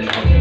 Amen.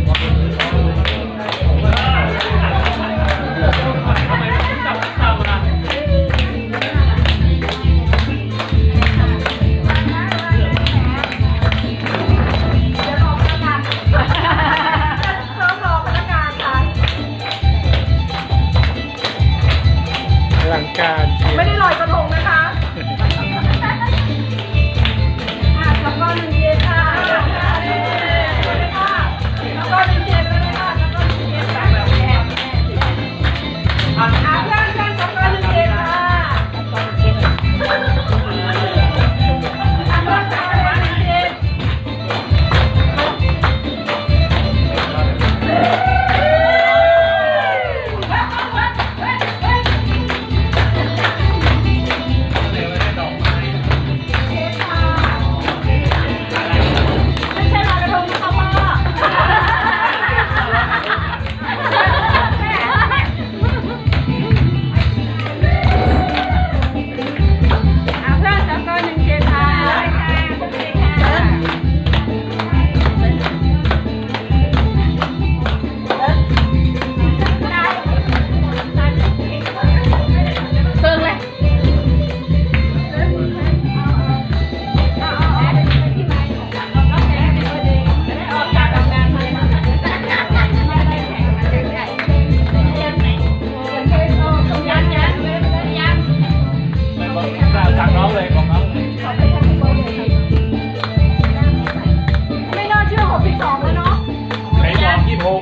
โมง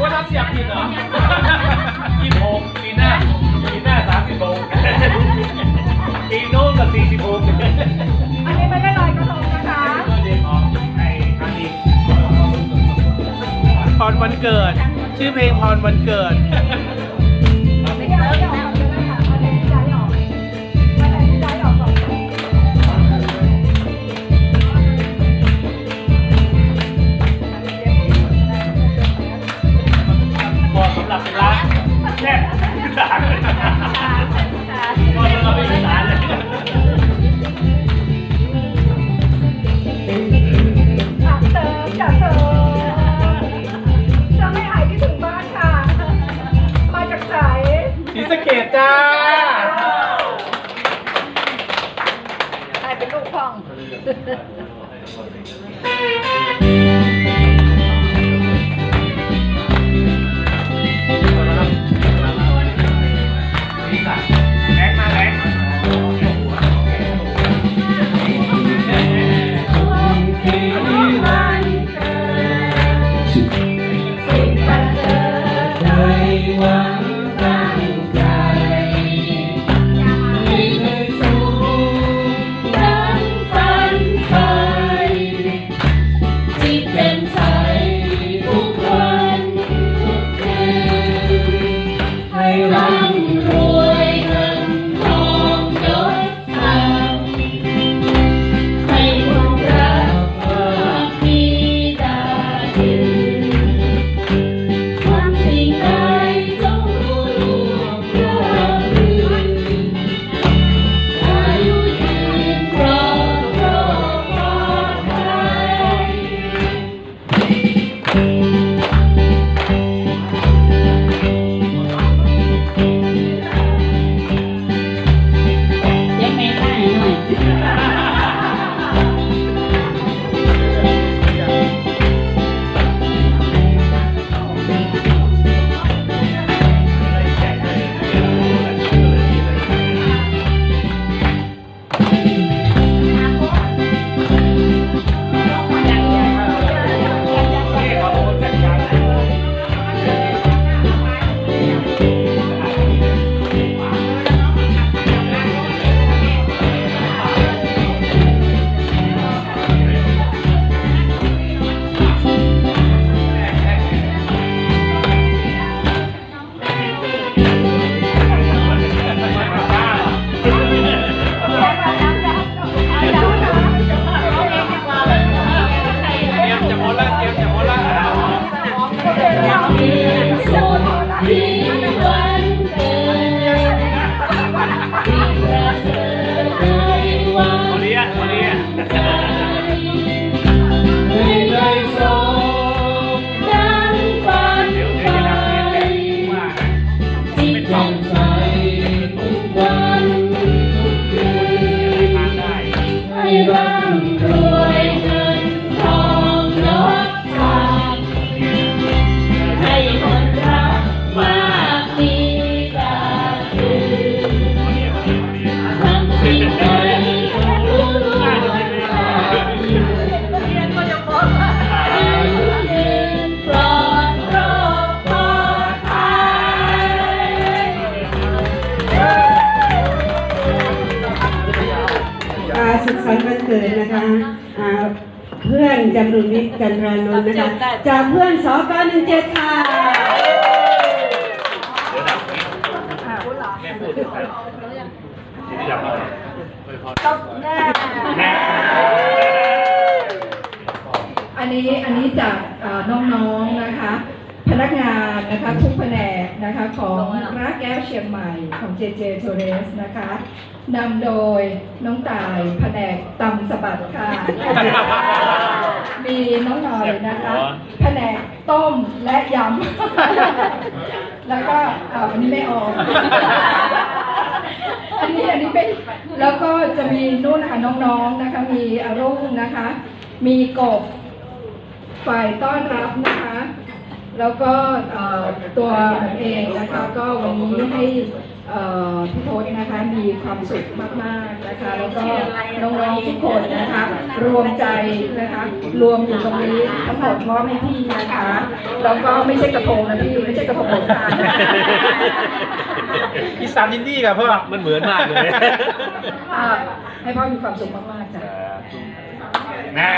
ว่าถ้าเสียบผิดเหรอยี่สิบหกปีหน้าปีหน้าสามสิบโมงปีโน้นกับสี่สิบโมงอันนี้ไม่ได้ลอยกระทงนะคะคพรวันเกิด ชื่อเพลงพรวันเกิด 对对对 เกิดนะคะอ่าเพื่อนจำรุนวิทย์จันทรานนท์นะคะ จากเพื่อนสกหนึ่งเจ็ดค่ะเดี๋ยวดับแม่พูดถึงใครที่ดับมาเลยพอต้องแน่แม่อันนี้อันนี้จากเอ่อน้องๆนะคะ พนักงานนะคะทุกแผนกนะคะของรักแก้วเชียงใหม่ของเจเจโทเรสนะคะนำโดยน้องตายแผนกตำสะบัดค่ะมีน้องหน่อยนะคะแผนกต้มและยำแล้วก็เอ่ออันนี้ไม่ออกอันนี้อันนี้เป็นแล้วก็จะมีนู่นนะคะน้องๆนะคะมีอารุ่งนะคะ มีกบฝ่ายต้อนรับนะคะ แล้วก็เอ่อตัวผมเองนะคะก็วันนี้ให้เอ่อพี่โพสนะคะมีความสุขมากๆนะคะแล้วก็น้องๆทุกคนนะคะรวมใจนะคะรวมอยู่ตรงนี้ทั้งหมดมอบให้พี่นะคะแล้วก็ไม่ใช่กระทงนะพี่ไม่ใช่กระทงโบราณอีสานยินดีกับพ่อมันเหมือนมากเลยอ่าให้พ่อมีความสุขมากๆจ้ะแม่